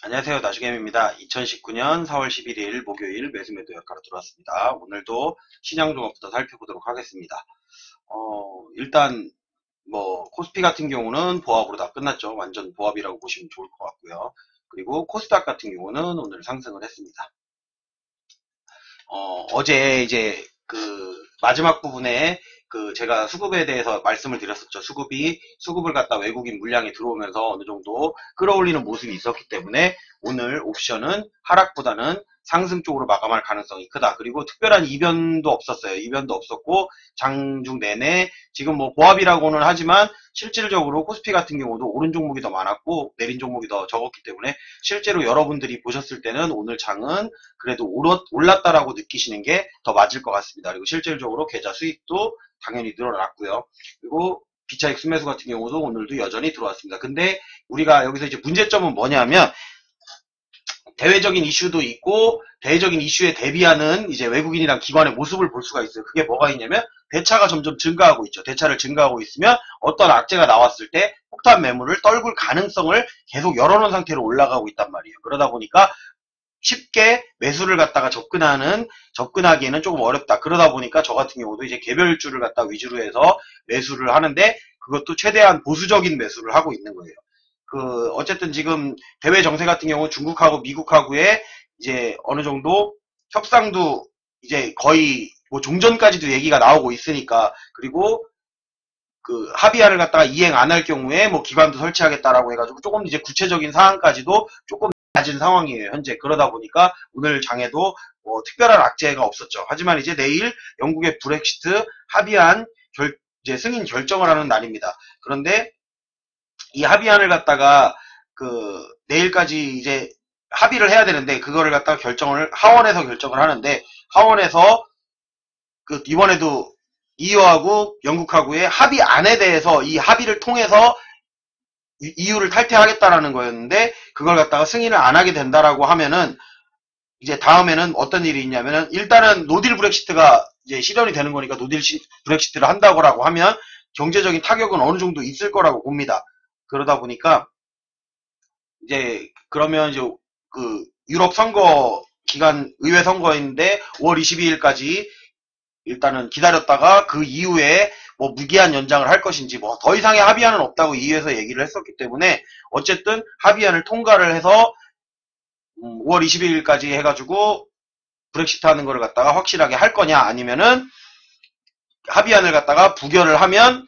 안녕하세요. 나주겜입니다. 2019년 4월 11일 목요일 매수매도 역가로 들어왔습니다. 오늘도 신양종업부터 살펴보도록 하겠습니다. 어, 일단 뭐 코스피 같은 경우는 보합으로 다 끝났죠. 완전 보합이라고 보시면 좋을 것 같고요. 그리고 코스닥 같은 경우는 오늘 상승을 했습니다. 어, 어제 이제 그 마지막 부분에 그 제가 수급에 대해서 말씀을 드렸었죠. 수급이 수급을 갖다 외국인 물량이 들어오면서 어느 정도 끌어올리는 모습이 있었기 때문에 오늘 옵션은 하락보다는 상승 쪽으로 마감할 가능성이 크다. 그리고 특별한 이변도 없었어요. 이변도 없었고 장중 내내 지금 뭐 보합이라고는 하지만 실질적으로 코스피 같은 경우도 오른 종목이 더 많았고 내린 종목이 더 적었기 때문에 실제로 여러분들이 보셨을 때는 오늘 장은 그래도 올랐다라고 느끼시는 게 더 맞을 것 같습니다. 그리고 실질적으로 계좌 수익도 당연히 늘어났고요. 그리고 비차익 수매수 같은 경우도 오늘도 여전히 들어왔습니다. 근데 우리가 여기서 이제 문제점은 뭐냐면 대외적인 이슈도 있고 대외적인 이슈에 대비하는 이제 외국인이랑 기관의 모습을 볼 수가 있어요. 그게 뭐가 있냐면 대차가 점점 증가하고 있죠. 대차를 증가하고 있으면 어떤 악재가 나왔을 때 폭탄 매물을 떨굴 가능성을 계속 열어놓은 상태로 올라가고 있단 말이에요. 그러다 보니까 쉽게 매수를 갖다가 접근하는 접근하기에는 조금 어렵다. 그러다 보니까 저 같은 경우도 이제 개별주를 갖다 위주로 해서 매수를 하는데 그것도 최대한 보수적인 매수를 하고 있는 거예요. 그 어쨌든 지금 대외 정세 같은 경우 중국하고 미국하고의 이제 어느 정도 협상도 이제 거의 뭐 종전까지도 얘기가 나오고 있으니까 그리고 그 합의안을 갖다가 이행 안 할 경우에 뭐 기관도 설치하겠다라고 해가지고 조금 이제 구체적인 사항까지도 조금 낮은 상황이에요 현재. 그러다 보니까 오늘 장에도 뭐 특별한 악재가 없었죠. 하지만 이제 내일 영국의 브렉시트 합의안 결, 이제 승인 결정을 하는 날입니다. 그런데 이 합의안을 갖다가 그 내일까지 이제 합의를 해야 되는데 그거를 갖다가 결정을 하원에서 결정을 하는데 하원에서 그 이번에도 EU하고 영국하고의 합의안에 대해서 이 합의를 통해서 이유를 탈퇴하겠다라는 거였는데 그걸 갖다가 승인을 안 하게 된다라고 하면은 이제 다음에는 어떤 일이 있냐면은 일단은 노딜 브렉시트가 이제 실현이 되는 거니까 노딜 브렉시트를 한다고라고 하면 경제적인 타격은 어느 정도 있을 거라고 봅니다. 그러다 보니까 이제 그러면 이제 그 유럽 선거 기간 의회 선거인데 5월 22일까지 일단은 기다렸다가 그 이후에 뭐 무기한 연장을 할 것인지 뭐 더 이상의 합의안은 없다고 이에서 얘기를 했었기 때문에 어쨌든 합의안을 통과를 해서 5월 음, 22일까지 해가지고 브렉시트 하는 거를 갖다가 확실하게 할 거냐 아니면은 합의안을 갖다가 부결을 하면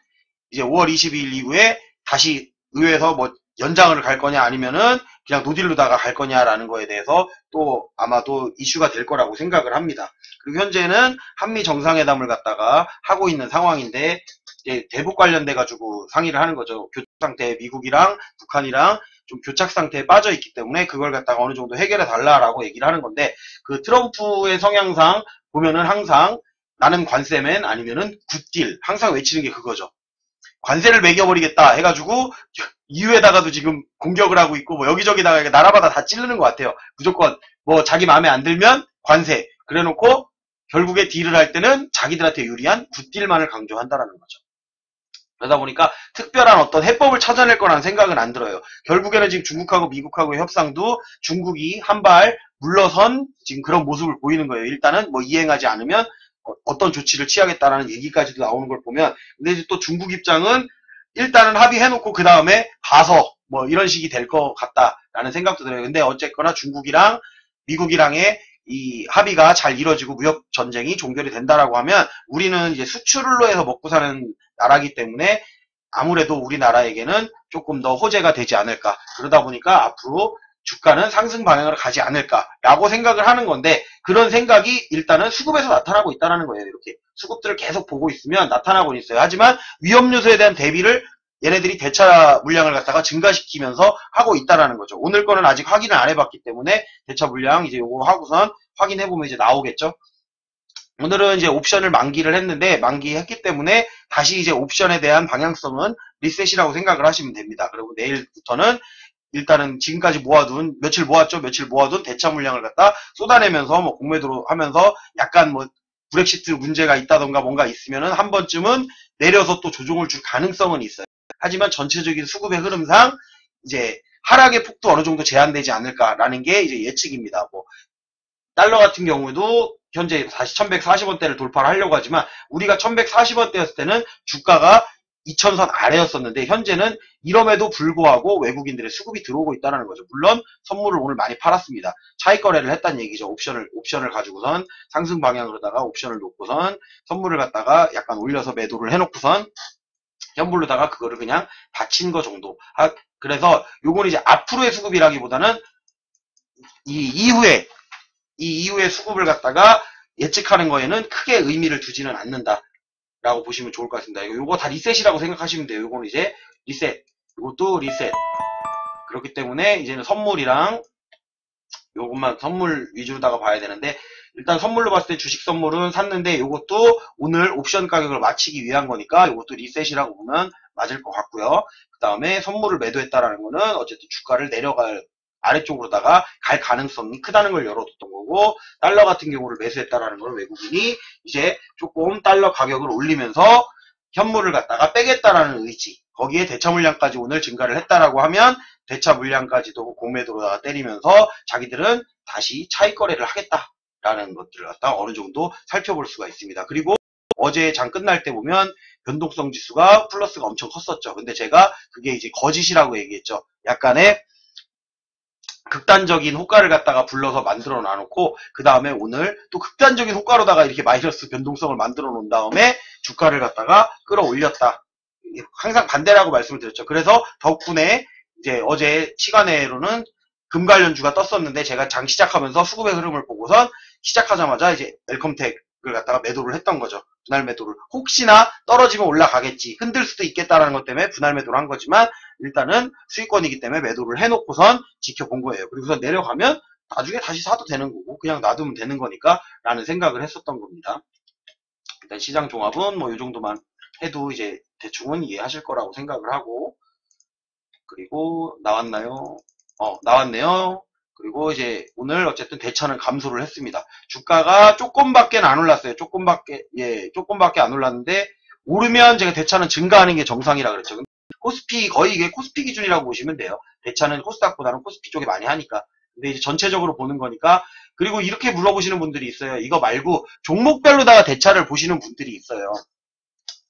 이제 5월 22일 이후에 다시 의회에서 뭐 연장을 갈 거냐 아니면은 그냥 노딜로다가 갈 거냐라는 거에 대해서 또 아마 도 이슈가 될 거라고 생각을 합니다. 그리고 현재는 한미 정상회담을 갖다가 하고 있는 상황인데 대북 관련돼 가지고 상의를 하는 거죠. 교착 상태 미국이랑 북한이랑 좀 교착 상태에 빠져 있기 때문에 그걸 갖다가 어느 정도 해결해 달라라고 얘기를 하는 건데 그 트럼프의 성향상 보면은 항상 나는 관세맨 아니면은 굿딜 항상 외치는 게 그거죠. 관세를 매겨버리겠다 해가지고 이후에다가도 지금 공격을 하고 있고 뭐 여기저기다가 나라마다 다 찌르는 것 같아요. 무조건 뭐 자기 마음에 안 들면 관세 그래놓고 결국에 딜을 할 때는 자기들한테 유리한 굿딜만을 강조한다라는 거죠. 그러다 보니까 특별한 어떤 해법을 찾아낼 거라는 생각은 안 들어요. 결국에는 지금 중국하고 미국하고의 협상도 중국이 한 발 물러선 지금 그런 모습을 보이는 거예요. 일단은 뭐 이행하지 않으면 어떤 조치를 취하겠다라는 얘기까지도 나오는 걸 보면 근데 이제 또 중국 입장은 일단은 합의해놓고 그 다음에 가서 뭐 이런 식이 될 것 같다라는 생각도 들어요. 근데 어쨌거나 중국이랑 미국이랑의 이 합의가 잘 이루어지고 무역 전쟁이 종결이 된다라고 하면 우리는 이제 수출로 해서 먹고 사는 나라기 때문에 아무래도 우리나라에게는 조금 더 호재가 되지 않을까. 그러다 보니까 앞으로 주가는 상승 방향으로 가지 않을까라고 생각을 하는 건데 그런 생각이 일단은 수급에서 나타나고 있다는 거예요. 이렇게 수급들을 계속 보고 있으면 나타나고 있어요. 하지만 위험 요소에 대한 대비를 얘네들이 대차 물량을 갖다가 증가시키면서 하고 있다는 거죠. 오늘 거는 아직 확인을 안 해봤기 때문에 대차 물량 이제 요거 하고선 확인해보면 이제 나오겠죠. 오늘은 이제 옵션을 만기를 했는데 만기했기 때문에 다시 이제 옵션에 대한 방향성은 리셋이라고 생각을 하시면 됩니다. 그리고 내일부터는 일단은 지금까지 모아둔 며칠 모았죠 며칠 모아둔 대차 물량을 갖다 쏟아내면서 뭐 공매도로 하면서 약간 뭐 브렉시트 문제가 있다던가 뭔가 있으면은 한 번쯤은 내려서 또 조정을 줄 가능성은 있어요. 하지만 전체적인 수급의 흐름상 이제 하락의 폭도 어느 정도 제한되지 않을까라는 게 이제 예측입니다. 뭐 달러 같은 경우에도 현재 다시 1140원대를 돌파를 하려고 하지만 우리가 1140원대였을 때는 주가가 2000선 아래였었는데 현재는 이럼에도 불구하고 외국인들의 수급이 들어오고 있다는 거죠. 물론 선물을 오늘 많이 팔았습니다. 차익 거래를 했다는 얘기죠. 옵션을 옵션을 가지고선 상승 방향으로다가 옵션을 놓고선 선물을 갖다가 약간 올려서 매도를 해놓고선 현물로다가 그거를 그냥 받친 거 정도. 아, 그래서 요건 이제 앞으로의 수급이라기보다는 이 이후에 이 이후에 수급을 갖다가 예측하는 거에는 크게 의미를 두지는 않는다. 라고 보시면 좋을 것 같습니다. 요거 다 리셋이라고 생각하시면 돼요. 요거는 이제 리셋. 이것도 리셋. 그렇기 때문에 이제는 선물이랑 요것만 선물 위주로다가 봐야 되는데 일단 선물로 봤을 때 주식 선물은 샀는데 요것도 오늘 옵션 가격을 맞추기 위한 거니까 요것도 리셋이라고 보면 맞을 것 같고요. 그 다음에 선물을 매도했다라는 거는 어쨌든 주가를 내려갈 아래쪽으로다가 갈 가능성이 크다는 걸 열어뒀던 거고 달러 같은 경우를 매수했다라는 걸 외국인이 이제 조금 달러 가격을 올리면서 현물을 갖다가 빼겠다라는 의지 거기에 대차 물량까지 오늘 증가를 했다라고 하면 대차 물량까지도 공매도로다가 때리면서 자기들은 다시 차익 거래를 하겠다라는 것들을 갖다 어느 정도 살펴볼 수가 있습니다. 그리고 어제 장 끝날 때 보면 변동성 지수가 플러스가 엄청 컸었죠. 근데 제가 그게 이제 거짓이라고 얘기했죠. 약간의 극단적인 효과를 갖다가 불러서 만들어 놔놓고 그 다음에 오늘 또 극단적인 효과로다가 이렇게 마이너스 변동성을 만들어 놓은 다음에 주가를 갖다가 끌어올렸다. 항상 반대라고 말씀을 드렸죠. 그래서 덕분에 이제 어제 시간외로는 금 관련주가 떴었는데 제가 장 시작하면서 수급의 흐름을 보고선 시작하자마자 이제 웰컴텍 을 갖다가 매도를 했던 거죠. 분할 매도를. 혹시나 떨어지면 올라가겠지. 흔들 수도 있겠다라는 것 때문에 분할 매도를 한 거지만 일단은 수익권이기 때문에 매도를 해놓고선 지켜본 거예요. 그리고서 내려가면 나중에 다시 사도 되는 거고 그냥 놔두면 되는 거니까 라는 생각을 했었던 겁니다. 일단 시장 종합은 뭐 이 정도만 해도 이제 대충은 이해하실 거라고 생각을 하고 그리고 나왔나요? 어 나왔네요. 그리고 이제 오늘 어쨌든 대차는 감소를 했습니다. 주가가 조금밖에 안 올랐어요. 조금밖에 예 조금밖에 안 올랐는데 오르면 제가 대차는 증가하는 게 정상이라 그랬죠. 코스피 거의 이게 코스피 기준이라고 보시면 돼요. 대차는 코스닥보다는 코스피 쪽에 많이 하니까. 근데 이제 전체적으로 보는 거니까 그리고 이렇게 물어보시는 분들이 있어요. 이거 말고 종목별로다가 대차를 보시는 분들이 있어요.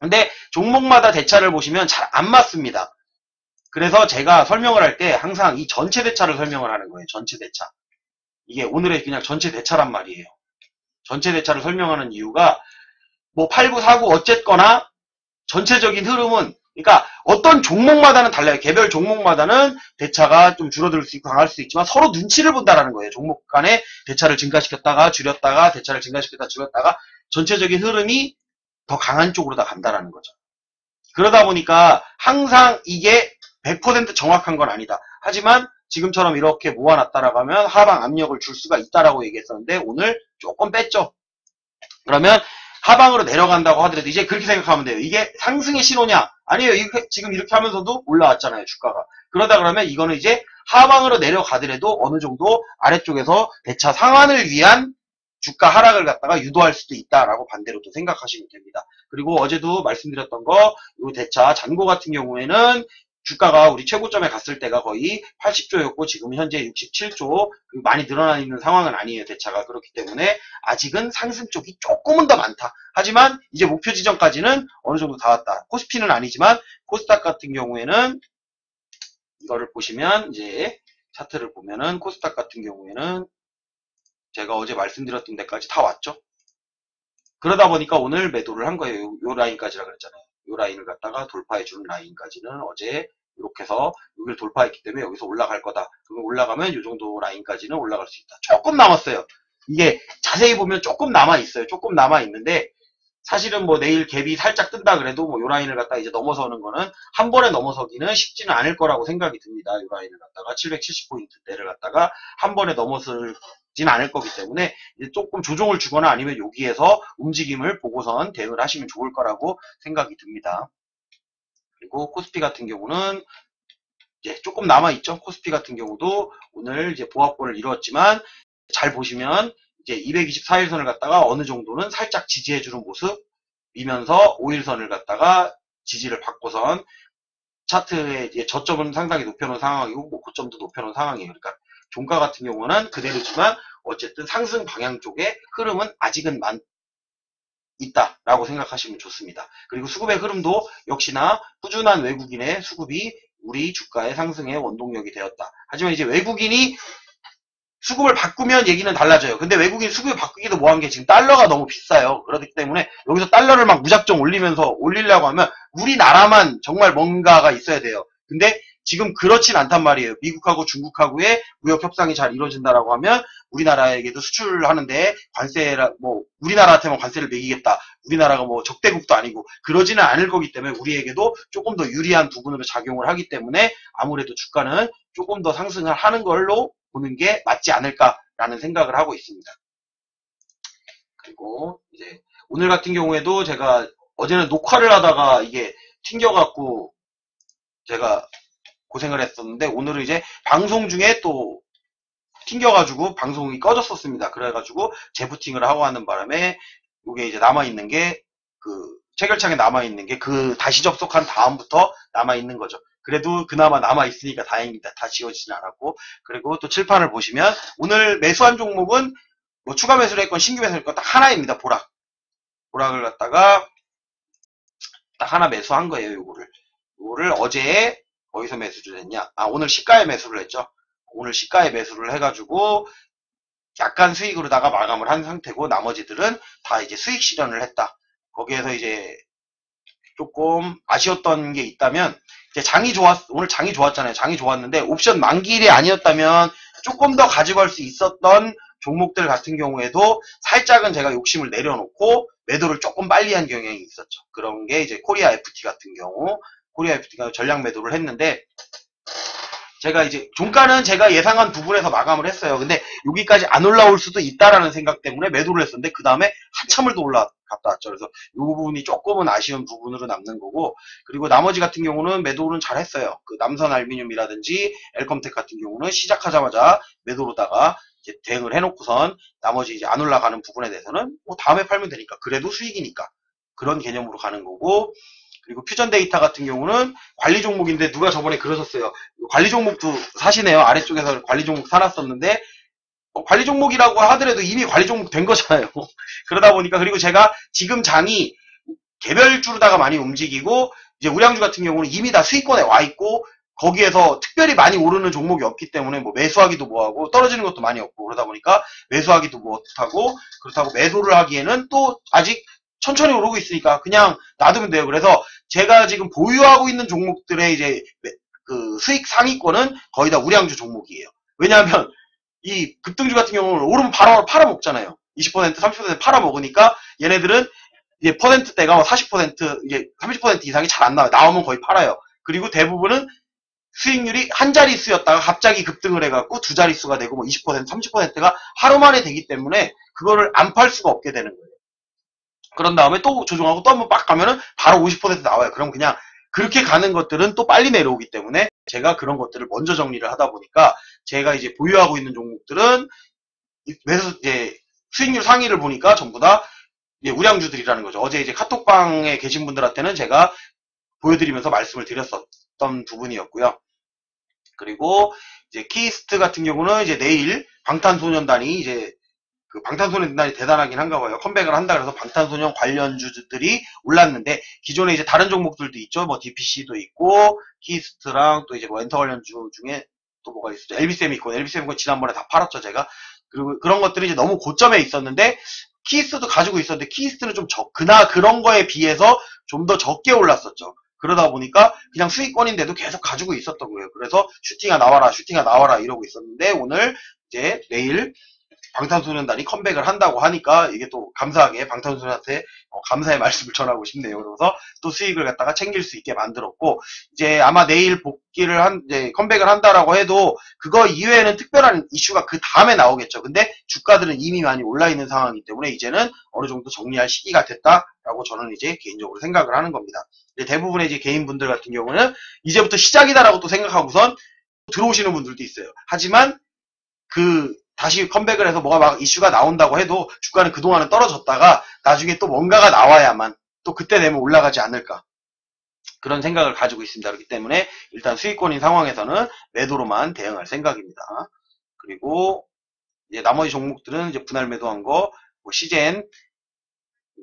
근데 종목마다 대차를 보시면 잘 안 맞습니다. 그래서 제가 설명을 할 때 항상 이 전체 대차를 설명을 하는 거예요. 전체 대차. 이게 오늘의 그냥 전체 대차란 말이에요. 전체 대차를 설명하는 이유가 뭐 89, 49 어쨌거나 전체적인 흐름은 그러니까 어떤 종목마다는 달라요. 개별 종목마다는 대차가 좀 줄어들 수 있고 강할 수 있지만 서로 눈치를 본다라는 거예요. 종목 간에 대차를 증가시켰다가 줄였다가 대차를 증가시켰다가 줄였다가 전체적인 흐름이 더 강한 쪽으로 다 간다라는 거죠. 그러다 보니까 항상 이게 100% 정확한 건 아니다. 하지만 지금처럼 이렇게 모아놨다라고 하면 하방 압력을 줄 수가 있다라고 얘기했었는데 오늘 조금 뺐죠. 그러면 하방으로 내려간다고 하더라도 이제 그렇게 생각하면 돼요. 이게 상승의 신호냐? 아니에요. 이렇게, 지금 이렇게 하면서도 올라왔잖아요. 주가가. 그러다 그러면 이거는 이제 하방으로 내려가더라도 어느 정도 아래쪽에서 대차 상환을 위한 주가 하락을 갖다가 유도할 수도 있다라고 반대로도 생각하시면 됩니다. 그리고 어제도 말씀드렸던 거, 이 대차 잔고 같은 경우에는 주가가 우리 최고점에 갔을 때가 거의 80조였고 지금 현재 67조 많이 늘어나 있는 상황은 아니에요 대차가. 그렇기 때문에 아직은 상승 쪽이 조금은 더 많다. 하지만 이제 목표 지점까지는 어느 정도 다 왔다. 코스피는 아니지만 코스닥 같은 경우에는 이거를 보시면 이제 차트를 보면은 코스닥 같은 경우에는 제가 어제 말씀드렸던 데까지 다 왔죠. 그러다 보니까 오늘 매도를 한 거예요. 요, 요 라인까지라 그랬잖아요 이 라인을 갖다가 돌파해 주는 라인까지는 어제 이렇게 해서 여기를 돌파했기 때문에 여기서 올라갈 거다. 그럼 올라가면 이 정도 라인까지는 올라갈 수 있다. 조금 남았어요. 이게 자세히 보면 조금 남아 있어요. 조금 남아 있는데 사실은 뭐 내일 갭이 살짝 뜬다 그래도 뭐 요 라인을 갖다 이제 넘어서는 거는 한 번에 넘어서기는 쉽지는 않을 거라고 생각이 듭니다. 요 라인을 갖다가 770포인트대를 갖다가 한 번에 넘어설 지는 않을 거기 때문에 조금 조정을 주거나 아니면 여기에서 움직임을 보고선 대응을 하시면 좋을 거라고 생각이 듭니다. 그리고 코스피 같은 경우는 이제 조금 남아 있죠. 코스피 같은 경우도 오늘 이제 보합권을 이루었지만 잘 보시면 이제 224일선을 갖다가 어느 정도는 살짝 지지해 주는 모습 이면서 5일선을 갖다가 지지를 받고선 차트의 저점은 상당히 높여놓은 상황이고 뭐 고점도 높여놓은 상황이에요. 그러니까 종가 같은 경우는 그대로지만 어쨌든 상승 방향 쪽에 흐름은 아직은 많, 있다라고 생각하시면 좋습니다. 그리고 수급의 흐름도 역시나 꾸준한 외국인의 수급이 우리 주가의 상승의 원동력이 되었다. 하지만 이제 외국인이 수급을 바꾸면 얘기는 달라져요. 근데 외국인 수급을 바꾸기도 뭐한 게 지금 달러가 너무 비싸요. 그렇기 때문에 여기서 달러를 막 무작정 올리면서 올리려고 하면 우리나라만 정말 뭔가가 있어야 돼요. 근데 지금 그렇진 않단 말이에요. 미국하고 중국하고의 무역 협상이 잘 이루어진다라고 하면 우리나라에게도 수출하는데 관세라 뭐 우리나라한테만 관세를 매기겠다. 우리나라가 뭐 적대국도 아니고 그러지는 않을 거기 때문에 우리에게도 조금 더 유리한 부분으로 작용을 하기 때문에 아무래도 주가는 조금 더 상승을 하는 걸로 보는 게 맞지 않을까라는 생각을 하고 있습니다. 그리고 이제 오늘 같은 경우에도 제가 어제는 녹화를 하다가 이게 튕겨갖고 제가 고생을 했었는데 오늘은 이제 방송 중에 또 튕겨가지고 방송이 꺼졌었습니다. 그래가지고 재부팅을 하고 하는 바람에 이게 이제 남아있는 게 그 체결창에 남아있는 게 그 다시 접속한 다음부터 남아있는 거죠. 그래도 그나마 남아있으니까 다행입니다. 다 지워지진 않았고 그리고 또 칠판을 보시면 오늘 매수한 종목은 뭐 추가 매수를 했건 신규 매수를 했건 딱 하나입니다. 보락. 보락을 갖다가 딱 하나 매수한 거예요. 요거를. 요거를 어제 어디서 매수를 했냐? 아, 오늘 시가에 매수를 했죠. 오늘 시가에 매수를 해가지고 약간 수익으로다가 마감을 한 상태고 나머지들은 다 이제 수익 실현을 했다. 거기에서 이제 조금 아쉬웠던 게 있다면 이제 장이 좋았 오늘 장이 좋았잖아요. 장이 좋았는데 옵션 만기일이 아니었다면 조금 더 가지고 갈수 있었던 종목들 같은 경우에도 살짝은 제가 욕심을 내려놓고 매도를 조금 빨리 한 경향이 있었죠. 그런 게 이제 코리아 FT 같은 경우 코리아 FT가 전량 매도를 했는데 제가 이제 종가는 제가 예상한 부분에서 마감을 했어요. 근데 여기까지 안 올라올 수도 있다라는 생각 때문에 매도를 했었는데 그 다음에 한참을 더 올라갔다 왔죠. 그래서 이 부분이 조금은 아쉬운 부분으로 남는 거고 그리고 나머지 같은 경우는 매도는 잘 했어요. 그 남선 알미늄이라든지 엘컴텍 같은 경우는 시작하자마자 매도로다가 이제 대응을 해놓고선 나머지 이제 안 올라가는 부분에 대해서는 뭐 다음에 팔면 되니까 그래도 수익이니까 그런 개념으로 가는 거고 그리고 퓨전 데이터 같은 경우는 관리 종목인데 누가 저번에 그러셨어요. 관리 종목도 사시네요. 아래쪽에서 관리 종목 사놨었는데 어, 관리 종목이라고 하더라도 이미 관리 종목 된 거잖아요. 그러다 보니까 그리고 제가 지금 장이 개별주로다가 많이 움직이고 이제 우량주 같은 경우는 이미 다 수익권에 와 있고 거기에서 특별히 많이 오르는 종목이 없기 때문에 뭐 매수하기도 뭐하고 떨어지는 것도 많이 없고 그러다 보니까 매수하기도 못하고 그렇다고 매도를 하기에는 또 아직 천천히 오르고 있으니까 그냥 놔두면 돼요. 그래서 제가 지금 보유하고 있는 종목들의 이제 그 수익 상위권은 거의 다 우량주 종목이에요. 왜냐하면 이 급등주 같은 경우는 오르면 바로 팔아먹잖아요. 20% 30% 팔아먹으니까 얘네들은 이제 퍼센트대가 40% 이게 30% 이상이 잘 안 나와요. 나오면 거의 팔아요. 그리고 대부분은 수익률이 한 자릿수였다가 갑자기 급등을 해갖고 두 자릿수가 되고 뭐 20% 30%가 하루 만에 되기 때문에 그거를 안 팔 수가 없게 되는 거예요. 그런 다음에 또 조정하고 또 한번 빡 가면은 바로 50% 나와요. 그럼 그냥 그렇게 가는 것들은 또 빨리 내려오기 때문에 제가 그런 것들을 먼저 정리를 하다 보니까 제가 이제 보유하고 있는 종목들은 매수 이제 수익률 상위를 보니까 전부 다 우량주들이라는 거죠. 어제 이제 카톡방에 계신 분들한테는 제가 보여드리면서 말씀을 드렸었던 부분이었고요. 그리고 이제 키스트 같은 경우는 이제 내일 방탄소년단이 이제 그 방탄소년단이 대단하긴 한가 봐요. 컴백을 한다 그래서 방탄소년 관련주들이 올랐는데 기존에 이제 다른 종목들도 있죠. 뭐 DPC도 있고 키스트랑 또 이제 뭐 엔터 관련주 중에 또 뭐가 있었죠. 엘비쌤이 있고 엘비쌤이 있고 지난번에 다 팔았죠 제가. 그리고 그런 것들이 이제 너무 고점에 있었는데 키스트도 가지고 있었는데 키스트는 좀 적, 그나 그런 거에 비해서 좀 더 적게 올랐었죠. 그러다 보니까 그냥 수익권인데도 계속 가지고 있었던 거예요. 그래서 슈팅아 나와라, 슈팅아 나와라 이러고 있었는데 오늘 이제 내일 방탄소년단이 컴백을 한다고 하니까 이게 또 감사하게 방탄소년단한테 어, 감사의 말씀을 전하고 싶네요. 그래서 또 수익을 갖다가 챙길 수 있게 만들었고 이제 아마 내일 복귀를 한 이제 컴백을 한다라고 해도 그거 이외에는 특별한 이슈가 그 다음에 나오겠죠. 근데 주가들은 이미 많이 올라 있는 상황이기 때문에 이제는 어느 정도 정리할 시기가 됐다라고 저는 이제 개인적으로 생각을 하는 겁니다. 대부분의 이제 개인분들 같은 경우는 이제부터 시작이다라고 또 생각하고선 들어오시는 분들도 있어요. 하지만 그 다시 컴백을 해서 뭐가 막 이슈가 나온다고 해도 주가는 그동안은 떨어졌다가 나중에 또 뭔가가 나와야만 또 그때 되면 올라가지 않을까. 그런 생각을 가지고 있습니다. 그렇기 때문에 일단 수익권인 상황에서는 매도로만 대응할 생각입니다. 그리고 이제 나머지 종목들은 이제 분할 매도한 거, 뭐 시젠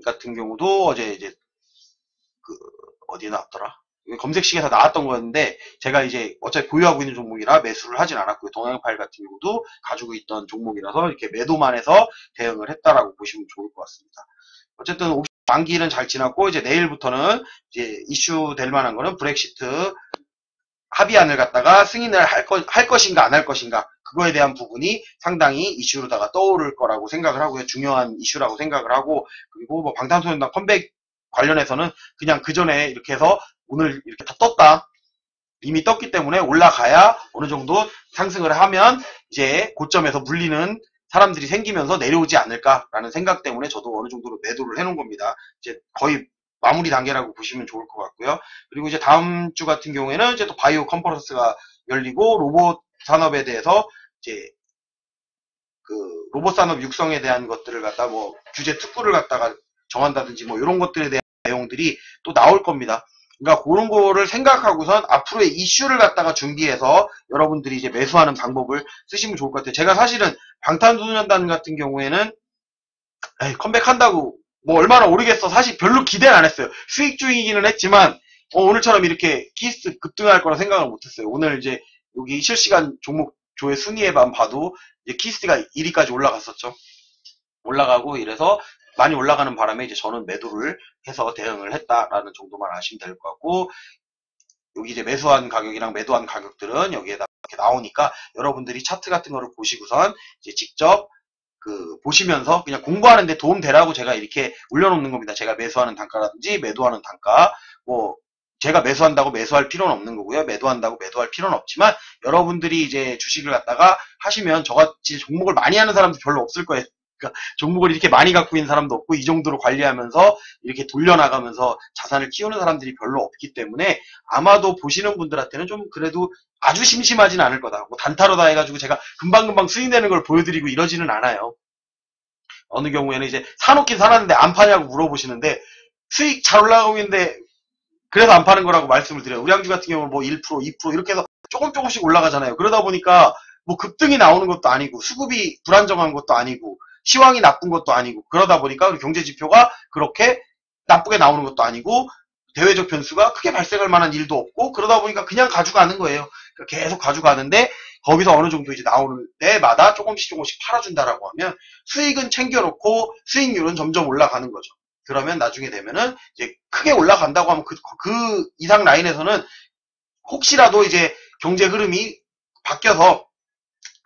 같은 경우도 어제 이제 그 어디에 나왔더라? 검색식에서 나왔던 거였는데 제가 이제 어차피 보유하고 있는 종목이라 매수를 하진 않았고요. 동양파일 같은 경우도 가지고 있던 종목이라서 이렇게 매도만 해서 대응을 했다라고 보시면 좋을 것 같습니다. 어쨌든 만기일은 잘 지났고 이제 내일부터는 이제 이슈 될 만한 거는 브렉시트 합의안을 갖다가 승인을 할, 거, 할 것인가 안 할 것인가 그거에 대한 부분이 상당히 이슈로다가 떠오를 거라고 생각을 하고요. 중요한 이슈라고 생각을 하고 그리고 뭐 방탄소년단 컴백 관련해서는 그냥 그 전에 이렇게 해서 오늘 이렇게 다 떴다. 이미 떴기 때문에 올라가야 어느 정도 상승을 하면 이제 고점에서 물리는 사람들이 생기면서 내려오지 않을까라는 생각 때문에 저도 어느 정도로 매도를 해놓은 겁니다. 이제 거의 마무리 단계라고 보시면 좋을 것 같고요. 그리고 이제 다음 주 같은 경우에는 이제 또 바이오 컨퍼런스가 열리고 로봇 산업에 대해서 이제 그 로봇 산업 육성에 대한 것들을 갖다 뭐 규제 특구를 갖다가 정한다든지 뭐 이런 것들에 대한 내용들이 또 나올 겁니다. 그러니까 그런 거를 생각하고선 앞으로의 이슈를 갖다가 준비해서 여러분들이 이제 매수하는 방법을 쓰시면 좋을 것 같아요. 제가 사실은 방탄소년단 같은 경우에는 에이, 컴백한다고 뭐 얼마나 오르겠어 사실 별로 기대는 안 했어요. 수익 중이기는 했지만 어, 오늘처럼 이렇게 키스 급등할 거라 생각을 못했어요. 오늘 이제 여기 실시간 종목 조회 순위에만 봐도 이제 키스가 1위까지 올라갔었죠. 올라가고 이래서 많이 올라가는 바람에 이제 저는 매도를 해서 대응을 했다라는 정도만 아시면 될 것 같고 여기 이제 매수한 가격이랑 매도한 가격들은 여기에다 이렇게 나오니까 여러분들이 차트 같은 거를 보시고선 이제 직접 그 보시면서 그냥 공부하는데 도움 되라고 제가 이렇게 올려놓는 겁니다. 제가 매수하는 단가라든지 매도하는 단가 뭐 제가 매수한다고 매수할 필요는 없는 거고요. 매도한다고 매도할 필요는 없지만 여러분들이 이제 주식을 갖다가 하시면 저같이 종목을 많이 하는 사람도 별로 없을 거예요. 그러니까 종목을 이렇게 많이 갖고 있는 사람도 없고 이 정도로 관리하면서 이렇게 돌려나가면서 자산을 키우는 사람들이 별로 없기 때문에 아마도 보시는 분들한테는 좀 그래도 아주 심심하진 않을 거다. 뭐 단타로 다 해가지고 제가 금방금방 수익내는 걸 보여드리고 이러지는 않아요. 어느 경우에는 이제 사놓긴 사놨는데 안 파냐고 물어보시는데 수익 잘 올라가고 있는데 그래서 안 파는 거라고 말씀을 드려요. 우량주 같은 경우는 뭐 1%, 2% 이렇게 해서 조금 조금씩 올라가잖아요. 그러다 보니까 뭐 급등이 나오는 것도 아니고 수급이 불안정한 것도 아니고 시황이 나쁜 것도 아니고 그러다 보니까 경제 지표가 그렇게 나쁘게 나오는 것도 아니고 대외적 변수가 크게 발생할 만한 일도 없고 그러다 보니까 그냥 가져가는 거예요. 계속 가져가는데 거기서 어느 정도 이제 나오는 때마다 조금씩 조금씩 팔아준다라고 하면 수익은 챙겨놓고 수익률은 점점 올라가는 거죠. 그러면 나중에 되면은 이제 크게 올라간다고 하면 그, 그 이상 라인에서는 혹시라도 이제 경제 흐름이 바뀌어서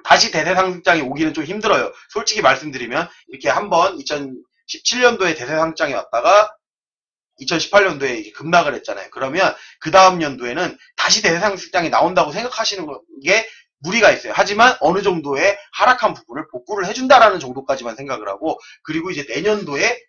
다시 대세 상장이 오기는 좀 힘들어요. 솔직히 말씀드리면 이렇게 한번 2017년도에 대세 상장이 왔다가 2018년도에 급락을 했잖아요. 그러면 그 다음 연도에는 다시 대세 상장이 나온다고 생각하시는 게 무리가 있어요. 하지만 어느 정도의 하락한 부분을 복구를 해준다라는 정도까지만 생각을 하고 그리고 이제 내년도에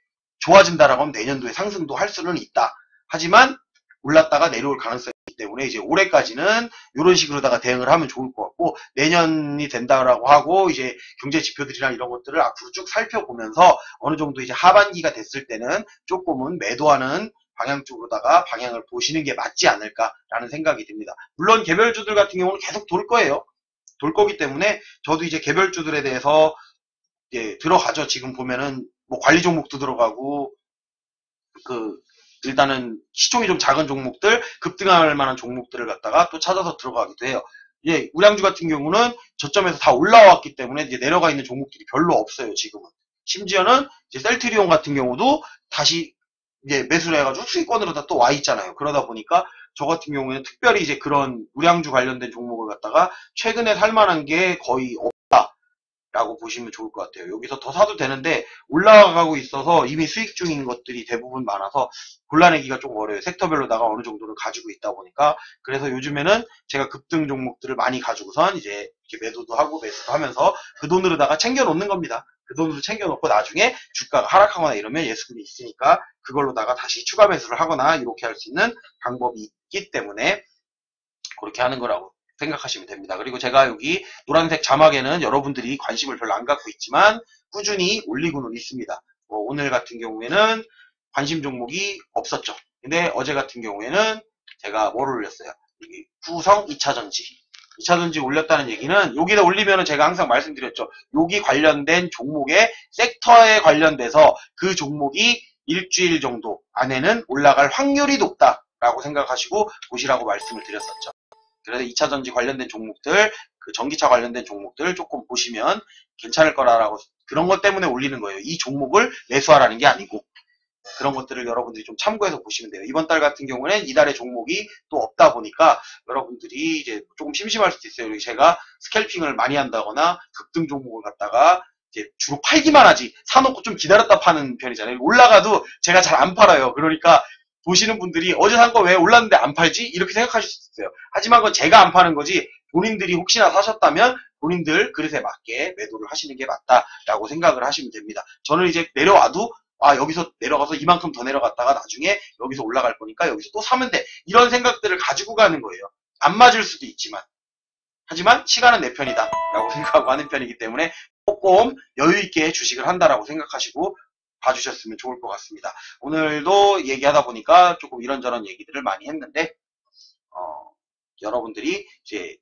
좋아진다라고 하면 내년도에 상승도 할 수는 있다. 하지만 올랐다가 내려올 가능성이 때문에 이제 올해까지는 이런 식으로다가 대응을 하면 좋을 것 같고 내년이 된다라고 하고 이제 경제 지표들이랑 이런 것들을 앞으로 쭉 살펴보면서 어느 정도 이제 하반기가 됐을 때는 조금은 매도하는 방향 쪽으로다가 방향을 보시는 게 맞지 않을까라는 생각이 듭니다. 물론 개별주들 같은 경우는 계속 돌 거예요. 돌 거기 때문에 저도 이제 개별주들에 대해서 예, 들어가죠. 지금 보면은 뭐 관리 종목도 들어가고 그 일단은 시총이 좀 작은 종목들 급등할 만한 종목들을 갖다가 또 찾아서 들어가기도 해요. 예, 우량주 같은 경우는 저점에서 다 올라왔기 때문에 이제 내려가 있는 종목들이 별로 없어요, 지금은. 심지어는 이제 셀트리온 같은 경우도 다시 이제 매수를 해가지고 수익권으로 다 또 와 있잖아요. 그러다 보니까 저 같은 경우에는 특별히 이제 그런 우량주 관련된 종목을 갖다가 최근에 살 만한 게 거의 라고 보시면 좋을 것 같아요. 여기서 더 사도 되는데 올라가고 있어서 이미 수익 중인 것들이 대부분 많아서 골라내기가 좀 어려워요. 섹터별로다가 어느 정도는 가지고 있다 보니까 그래서 요즘에는 제가 급등 종목들을 많이 가지고선 이제 이렇게 매도도 하고 매수도 하면서 그 돈으로다가 챙겨 놓는 겁니다. 그 돈으로 챙겨 놓고 나중에 주가가 하락하거나 이러면 예수금이 있으니까 그걸로다가 다시 추가 매수를 하거나 이렇게 할 수 있는 방법이 있기 때문에 그렇게 하는 거라고 생각하시면 됩니다. 그리고 제가 여기 노란색 자막에는 여러분들이 관심을 별로 안 갖고 있지만 꾸준히 올리고는 있습니다. 뭐 오늘 같은 경우에는 관심 종목이 없었죠. 근데 어제 같은 경우에는 제가 뭐를 올렸어요? 여기 구성 2차전지. 2차전지 올렸다는 얘기는 여기다 올리면은 제가 항상 말씀드렸죠. 여기 관련된 종목의 섹터에 관련돼서 그 종목이 일주일 정도 안에는 올라갈 확률이 높다라고 생각하시고 보시라고 말씀을 드렸었죠. 그래서 2차 전지 관련된 종목들, 그 전기차 관련된 종목들 조금 보시면 괜찮을 거라고 그런 것 때문에 올리는 거예요. 이 종목을 매수하라는 게 아니고 그런 것들을 여러분들이 좀 참고해서 보시면 돼요. 이번 달 같은 경우는 이달에 종목이 또 없다 보니까 여러분들이 이제 조금 심심할 수도 있어요. 제가 스캘핑을 많이 한다거나 급등 종목을 갖다가 이제 주로 팔기만 하지 사놓고 좀 기다렸다 파는 편이잖아요. 올라가도 제가 잘 안 팔아요. 그러니까 보시는 분들이 어제 산 거 왜 올랐는데 안 팔지? 이렇게 생각하실 수 있어요. 하지만 그건 제가 안 파는 거지 본인들이 혹시나 사셨다면 본인들 그릇에 맞게 매도를 하시는 게 맞다라고 생각을 하시면 됩니다. 저는 이제 내려와도 아 여기서 내려가서 이만큼 더 내려갔다가 나중에 여기서 올라갈 거니까 여기서 또 사면 돼 이런 생각들을 가지고 가는 거예요 안 맞을 수도 있지만 하지만 시간은 내 편이다 라고 생각하고 하는 편이기 때문에 조금 여유 있게 주식을 한다라고 생각하시고 봐주셨으면 좋을 것 같습니다 오늘도 얘기하다 보니까 조금 이런저런 얘기들을 많이 했는데 어, 여러분들이 이제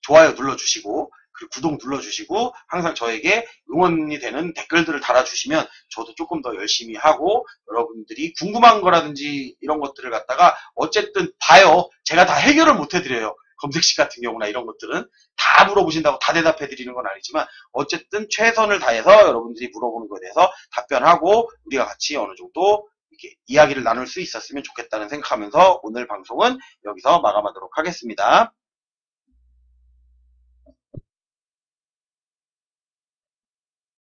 좋아요 눌러주시고 그리고 구독 눌러주시고 항상 저에게 응원이 되는 댓글들을 달아주시면 저도 조금 더 열심히 하고 여러분들이 궁금한 거라든지 이런 것들을 갖다가 어쨌든 봐요. 제가 다 해결을 못 해드려요. 검색식 같은 경우나 이런 것들은 다 물어보신다고 다 대답해 드리는 건 아니지만 어쨌든 최선을 다해서 여러분들이 물어보는 것에 대해서 답변하고 우리가 같이 어느 정도 이렇게 이야기를 나눌 수 있었으면 좋겠다는 생각하면서 오늘 방송은 여기서 마감하도록 하겠습니다.